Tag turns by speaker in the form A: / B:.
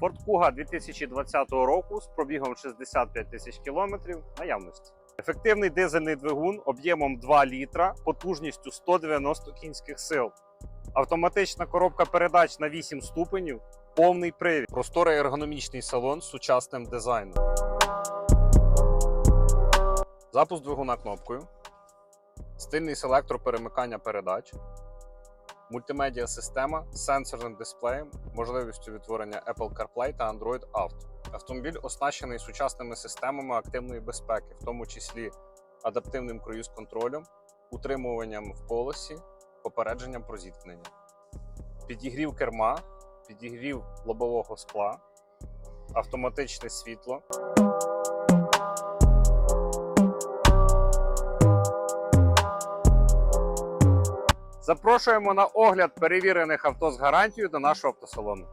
A: Ford Kuga 2020 року з пробігом 65 тисяч кілометрів наявності. Ефективний дизельний двигун об'ємом 2 літра, потужністю 190 кінських сил. Автоматична коробка передач на 8 ступенів, повний привід. Просторий ергономічний салон з сучасним дизайном. Запуск двигуна кнопкою. Стильний селектор перемикання передач. Мультимедіа система з сенсорним дисплеєм, можливістю відтворення Apple CarPlay та Android Auto. Автомобіль оснащений сучасними системами активної безпеки, в тому числі адаптивним круїз-контролем, утримуванням в полосі, попередженням про зіткнення. Підігрів керма, підігрів лобового скла, автоматичне світло. Запрошуємо на огляд перевірених авто з гарантією до нашого автосалону.